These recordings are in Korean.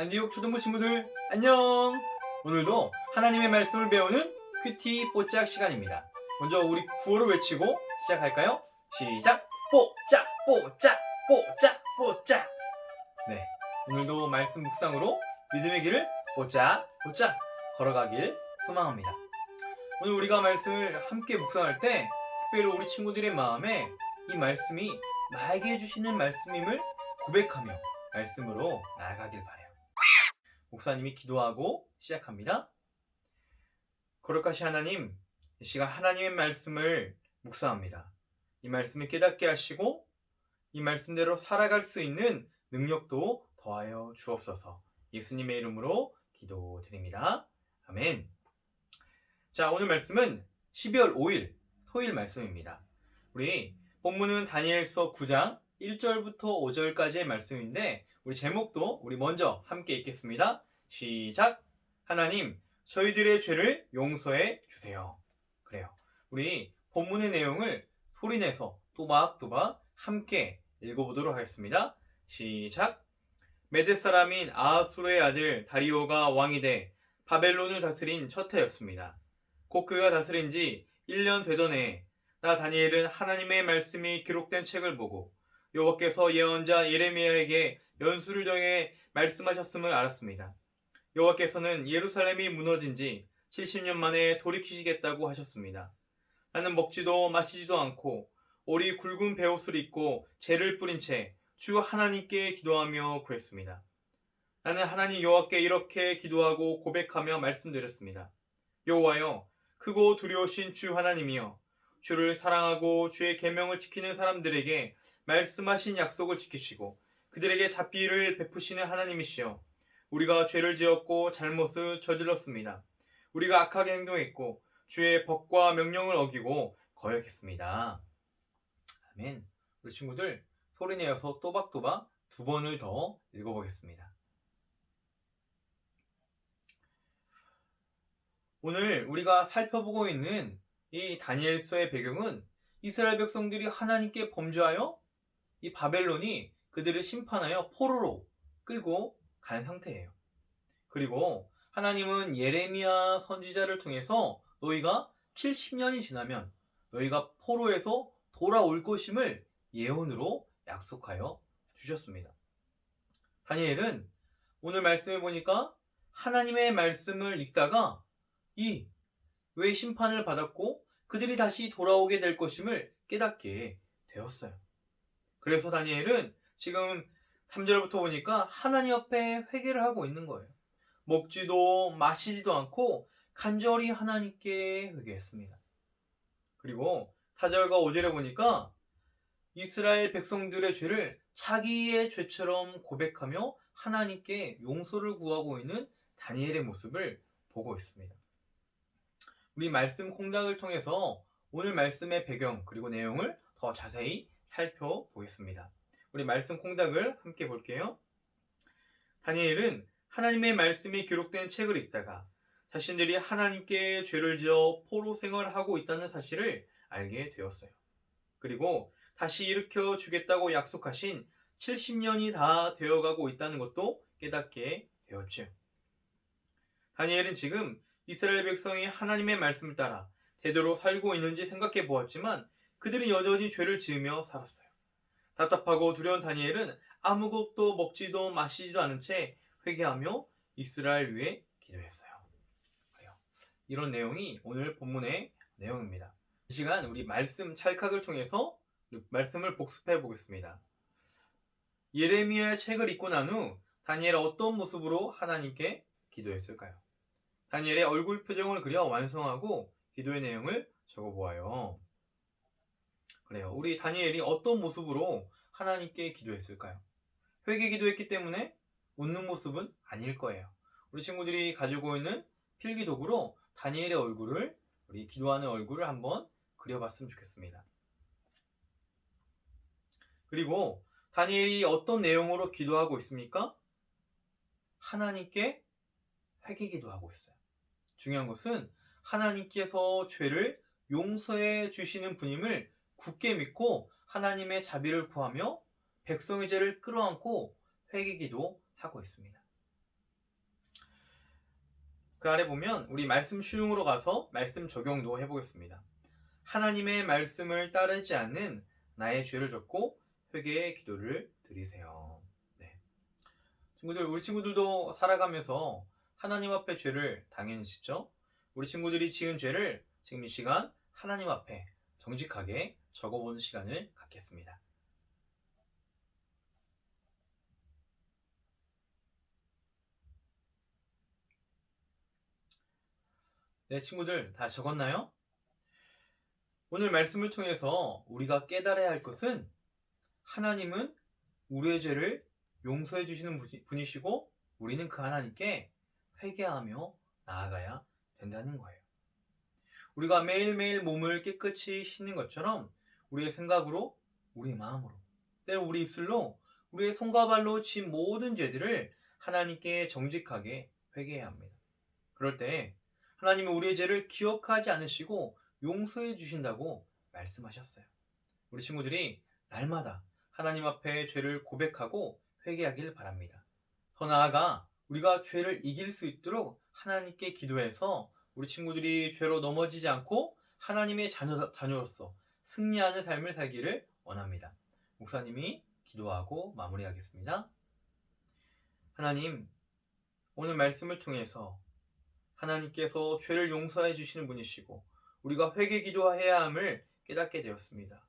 안디옥 초등부 친구들 안녕! 오늘도 하나님의 말씀을 배우는 큐티 뽀짝 시간입니다. 먼저 우리 구호를 외치고 시작할까요? 시작! 뽀짝 뽀짝 뽀짝 뽀짝 네, 오늘도 말씀 묵상으로 믿음의 길을 뽀짝 뽀짝 걸어가길 소망합니다. 오늘 우리가 말씀을 함께 묵상할 때 특별히 우리 친구들의 마음에 이 말씀이 나에게 해주시는 말씀임을 고백하며 말씀으로 나아가길 바래요. 목사님이 기도하고 시작합니다. 거룩하신 하나님, 이 시간 하나님의 말씀을 묵상합니다. 이 말씀을 깨닫게 하시고 이 말씀대로 살아갈 수 있는 능력도 더하여 주옵소서. 예수님의 이름으로 기도드립니다. 아멘. 자, 오늘 말씀은 12월 5일 토요일 말씀입니다. 우리 본문은 다니엘서 9장 1절부터 5절까지의 말씀인데 우리 제목도 우리 먼저 함께 읽겠습니다. 시작. 하나님, 저희들의 죄를 용서해 주세요. 그래요. 우리 본문의 내용을 소리내서 또박또박 함께 읽어보도록 하겠습니다. 시작. 메데 사람인 아하수르의 아들 다리오가 왕이 돼 바벨론을 다스린 첫 해였습니다. 곧 그가 다스린 지 1년 되던 해에 나 다니엘은 하나님의 말씀이 기록된 책을 보고 여호와께서 예언자 예레미야에게 연수를 정해 말씀하셨음을 알았습니다. 여호와께서는 예루살렘이 무너진 지 70년 만에 돌이키시겠다고 하셨습니다. 나는 먹지도 마시지도 않고 오리 굵은 베옷을 입고 재를 뿌린 채 주 하나님께 기도하며 구했습니다. 나는 하나님 여호와께 이렇게 기도하고 고백하며 말씀드렸습니다. 여호와여 크고 두려우신 주 하나님이여 주를 사랑하고 주의 계명을 지키는 사람들에게 말씀하신 약속을 지키시고 그들에게 자비를 베푸시는 하나님이시여 우리가 죄를 지었고 잘못을 저질렀습니다. 우리가 악하게 행동했고 주의 법과 명령을 어기고 거역했습니다. 아멘. 우리 친구들 소리 내어서 또박또박 두 번을 더 읽어보겠습니다. 오늘 우리가 살펴보고 있는 이 다니엘서의 배경은 이스라엘 백성들이 하나님께 범죄하여 이 바벨론이 그들을 심판하여 포로로 끌고 간 상태예요. 그리고 하나님은 예레미야 선지자를 통해서 너희가 70년이 지나면 너희가 포로에서 돌아올 것임을 예언으로 약속하여 주셨습니다. 다니엘은 오늘 말씀해 보니까 하나님의 말씀을 읽다가 이 왜 심판을 받았고 그들이 다시 돌아오게 될 것임을 깨닫게 되었어요. 그래서 다니엘은 지금 3절부터 보니까 하나님 앞에 회개를 하고 있는 거예요. 먹지도 마시지도 않고 간절히 하나님께 회개했습니다. 그리고 4절과 5절에 보니까 이스라엘 백성들의 죄를 자기의 죄처럼 고백하며 하나님께 용서를 구하고 있는 다니엘의 모습을 보고 있습니다. 우리 말씀 콩닥을 통해서 오늘 말씀의 배경 그리고 내용을 더 자세히 살펴보겠습니다. 우리 말씀 콩닥을 함께 볼게요. 다니엘은 하나님의 말씀이 기록된 책을 읽다가 자신들이 하나님께 죄를 지어 포로 생활을 하고 있다는 사실을 알게 되었어요. 그리고 다시 일으켜 주겠다고 약속하신 70년이 다 되어가고 있다는 것도 깨닫게 되었죠. 다니엘은 지금 이스라엘 백성이 하나님의 말씀을 따라 제대로 살고 있는지 생각해 보았지만 그들은 여전히 죄를 지으며 살았어요. 답답하고 두려운 다니엘은 아무것도 먹지도 마시지도 않은 채 회개하며 이스라엘 위에 기도했어요. 이런 내용이 오늘 본문의 내용입니다. 이 시간 우리 말씀 찰칵을 통해서 말씀을 복습해 보겠습니다. 예레미야의 책을 읽고 난 후 다니엘 어떤 모습으로 하나님께 기도했을까요? 다니엘의 얼굴 표정을 그려 완성하고 기도의 내용을 적어 보아요. 그래요. 우리 다니엘이 어떤 모습으로 하나님께 기도했을까요? 회개 기도했기 때문에 웃는 모습은 아닐 거예요. 우리 친구들이 가지고 있는 필기 도구로 다니엘의 얼굴을 우리 기도하는 얼굴을 한번 그려봤으면 좋겠습니다. 그리고 다니엘이 어떤 내용으로 기도하고 있습니까? 하나님께 회개 기도하고 있어요. 중요한 것은 하나님께서 죄를 용서해 주시는 분임을 굳게 믿고 하나님의 자비를 구하며 백성의 죄를 끌어안고 회개기도 하고 있습니다. 그 아래 보면 우리 말씀 쉬움으로 가서 말씀 적용도 해보겠습니다. 하나님의 말씀을 따르지 않는 나의 죄를 졌고 회개의 기도를 드리세요. 네. 친구들, 우리 친구들도 살아가면서 하나님 앞에 죄를 당연히 짓죠. 우리 친구들이 지은 죄를 지금 이 시간 하나님 앞에 정직하게 적어보는 시간을 갖겠습니다. 네, 친구들 다 적었나요? 오늘 말씀을 통해서 우리가 깨달아야 할 것은 하나님은 우리의 죄를 용서해 주시는 분이- 분이시고 우리는 그 하나님께 회개하며 나아가야 된다는 거예요. 우리가 매일매일 몸을 깨끗이 씻는 것처럼 우리의 생각으로, 우리의 마음으로, 때로 우리 입술로 우리의 손과 발로 진 모든 죄들을 하나님께 정직하게 회개해야 합니다. 그럴 때 하나님은 우리의 죄를 기억하지 않으시고 용서해 주신다고 말씀하셨어요. 우리 친구들이 날마다 하나님 앞에 죄를 고백하고 회개하길 바랍니다. 더 나아가 우리가 죄를 이길 수 있도록 하나님께 기도해서 우리 친구들이 죄로 넘어지지 않고 하나님의 자녀, 자녀로서 승리하는 삶을 살기를 원합니다. 목사님이 기도하고 마무리하겠습니다. 하나님, 오늘 말씀을 통해서 하나님께서 죄를 용서해 주시는 분이시고 우리가 회개 기도해야 함을 깨닫게 되었습니다.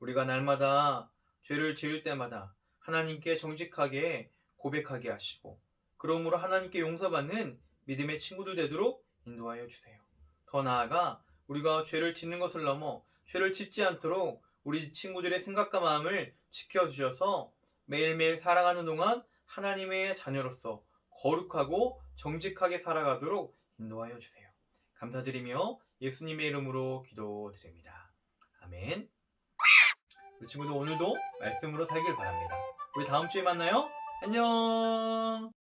우리가 날마다 죄를 지을 때마다 하나님께 정직하게 고백하게 하시고 그러므로 하나님께 용서받는 믿음의 친구들 되도록 인도하여 주세요. 더 나아가 우리가 죄를 짓는 것을 넘어 죄를 짓지 않도록 우리 친구들의 생각과 마음을 지켜주셔서 매일매일 살아가는 동안 하나님의 자녀로서 거룩하고 정직하게 살아가도록 인도하여 주세요. 감사드리며 예수님의 이름으로 기도드립니다. 아멘. 우리 친구들 오늘도 말씀으로 살길 바랍니다. 우리 다음 주에 만나요. 안녕.